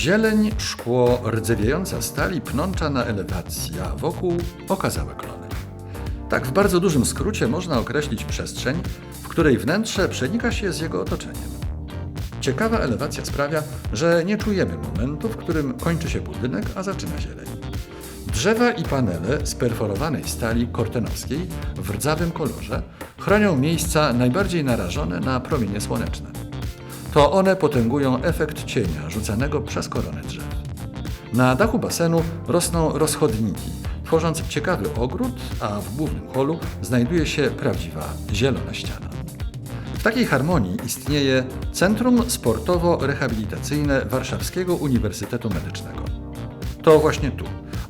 Zieleń, szkło, rdzewiejąca stal i pnącza na elewacji, a wokół okazałe klony. Tak w bardzo dużym skrócie można określić przestrzeń, w której wnętrze przenika się z jego otoczeniem. Ciekawa elewacja sprawia, że nie czujemy momentu, w którym kończy się budynek, a zaczyna zieleń. Drzewa i panele z perforowanej stali kortenowskiej w rdzawym kolorze chronią miejsca najbardziej narażone na promienie słoneczne. To one potęgują efekt cienia rzucanego przez koronę drzew. Na dachu basenu rosną rozchodniki, tworząc ciekawy ogród, a w głównym holu znajduje się prawdziwa zielona ściana. W takiej harmonii istnieje Centrum Sportowo-Rehabilitacyjne Warszawskiego Uniwersytetu Medycznego. To właśnie tu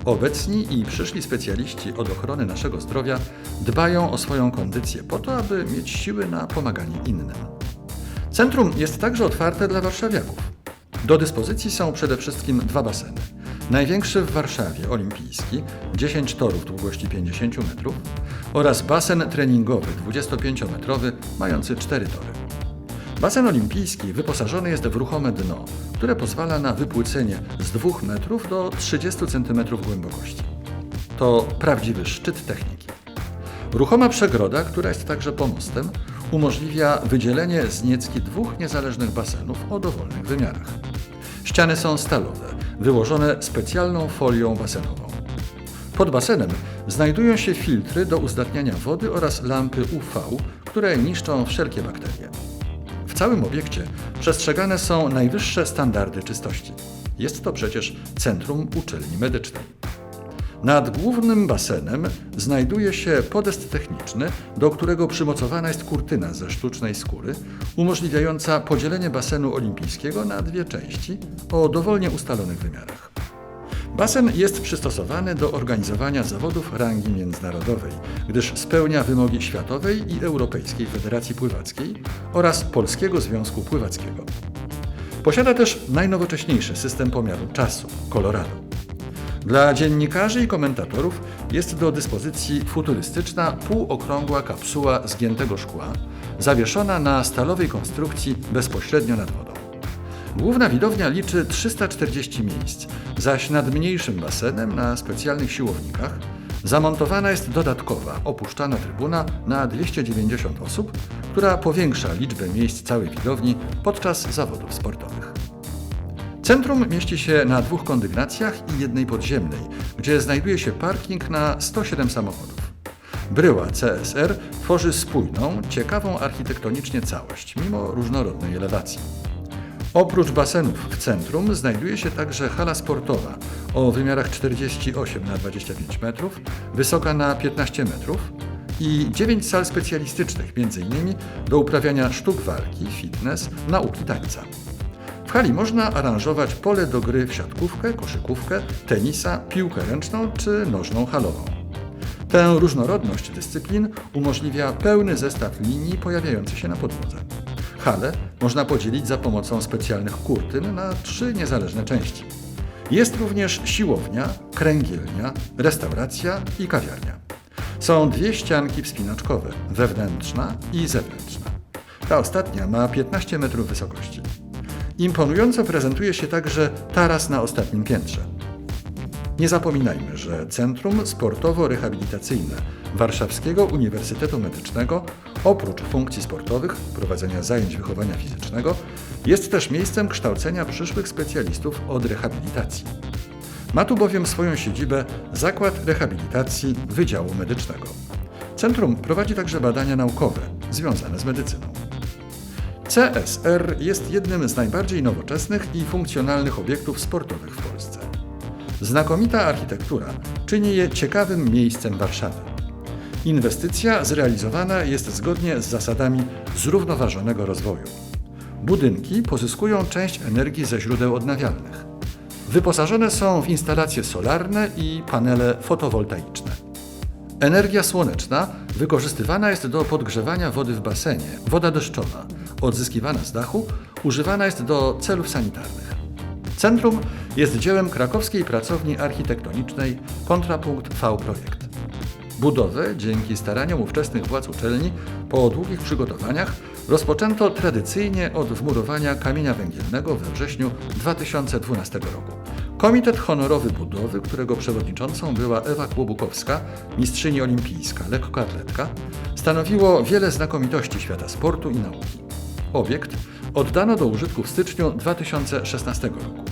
obecni i przyszli specjaliści od ochrony naszego zdrowia dbają o swoją kondycję po to, aby mieć siły na pomaganie innym. Centrum jest także otwarte dla warszawiaków. Do dyspozycji są przede wszystkim dwa baseny. Największy w Warszawie, olimpijski, 10 torów długości 50 metrów oraz basen treningowy 25-metrowy, mający 4 tory. Basen olimpijski wyposażony jest w ruchome dno, które pozwala na wypłycenie z 2 metrów do 30 cm głębokości. To prawdziwy szczyt techniki. Ruchoma przegroda, która jest także pomostem, umożliwia wydzielenie z niecki dwóch niezależnych basenów o dowolnych wymiarach. Ściany są stalowe, wyłożone specjalną folią basenową. Pod basenem znajdują się filtry do uzdatniania wody oraz lampy UV, które niszczą wszelkie bakterie. W całym obiekcie przestrzegane są najwyższe standardy czystości. Jest to przecież centrum uczelni medycznej. Nad głównym basenem znajduje się podest techniczny, do którego przymocowana jest kurtyna ze sztucznej skóry, umożliwiająca podzielenie basenu olimpijskiego na dwie części o dowolnie ustalonych wymiarach. Basen jest przystosowany do organizowania zawodów rangi międzynarodowej, gdyż spełnia wymogi Światowej i Europejskiej Federacji Pływackiej oraz Polskiego Związku Pływackiego. Posiada też najnowocześniejszy system pomiaru czasu Colorado. Dla dziennikarzy i komentatorów jest do dyspozycji futurystyczna półokrągła kapsuła zgiętego szkła, zawieszona na stalowej konstrukcji bezpośrednio nad wodą. Główna widownia liczy 340 miejsc, zaś nad mniejszym basenem na specjalnych siłownikach zamontowana jest dodatkowa, opuszczana trybuna na 290 osób, która powiększa liczbę miejsc całej widowni podczas zawodów sportowych. Centrum mieści się na dwóch kondygnacjach i jednej podziemnej, gdzie znajduje się parking na 107 samochodów. Bryła CSR tworzy spójną, ciekawą architektonicznie całość, mimo różnorodnej elewacji. Oprócz basenów w centrum znajduje się także hala sportowa o wymiarach 48 na 25 metrów, wysoka na 15 metrów i 9 sal specjalistycznych, m.in. do uprawiania sztuk walki, fitness, nauki tańca. W hali można aranżować pole do gry w siatkówkę, koszykówkę, tenisa, piłkę ręczną czy nożną halową. Tę różnorodność dyscyplin umożliwia pełny zestaw linii pojawiających się na podłodze. Halę można podzielić za pomocą specjalnych kurtyn na trzy niezależne części. Jest również siłownia, kręgielnia, restauracja i kawiarnia. Są dwie ścianki wspinaczkowe, wewnętrzna i zewnętrzna. Ta ostatnia ma 15 metrów wysokości. Imponująco prezentuje się także taras na ostatnim piętrze. Nie zapominajmy, że Centrum Sportowo-Rehabilitacyjne Warszawskiego Uniwersytetu Medycznego, oprócz funkcji sportowych, prowadzenia zajęć wychowania fizycznego, jest też miejscem kształcenia przyszłych specjalistów od rehabilitacji. Ma tu bowiem swoją siedzibę Zakład Rehabilitacji Wydziału Medycznego. Centrum prowadzi także badania naukowe związane z medycyną. CSR jest jednym z najbardziej nowoczesnych i funkcjonalnych obiektów sportowych w Polsce. Znakomita architektura czyni je ciekawym miejscem Warszawy. Inwestycja zrealizowana jest zgodnie z zasadami zrównoważonego rozwoju. Budynki pozyskują część energii ze źródeł odnawialnych. Wyposażone są w instalacje solarne i panele fotowoltaiczne. Energia słoneczna wykorzystywana jest do podgrzewania wody w basenie, woda deszczowa, odzyskiwana z dachu, używana jest do celów sanitarnych. Centrum jest dziełem krakowskiej pracowni architektonicznej Kontrapunkt V Projekt. Budowę, dzięki staraniom ówczesnych władz uczelni, po długich przygotowaniach rozpoczęto tradycyjnie od wmurowania kamienia węgielnego we wrześniu 2012 roku. Komitet Honorowy Budowy, którego przewodniczącą była Ewa Kłobukowska, mistrzyni olimpijska, lekkoatletka, stanowiło wiele znakomitości świata sportu i nauki. Obiekt oddano do użytku w styczniu 2016 roku.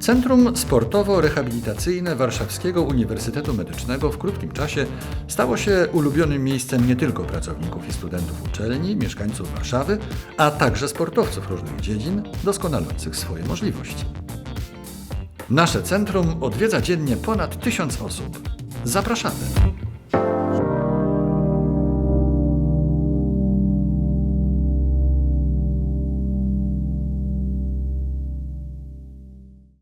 Centrum Sportowo-Rehabilitacyjne Warszawskiego Uniwersytetu Medycznego w krótkim czasie stało się ulubionym miejscem nie tylko pracowników i studentów uczelni, mieszkańców Warszawy, a także sportowców różnych dziedzin doskonalących swoje możliwości. Nasze centrum odwiedza dziennie ponad tysiąc osób. Zapraszamy!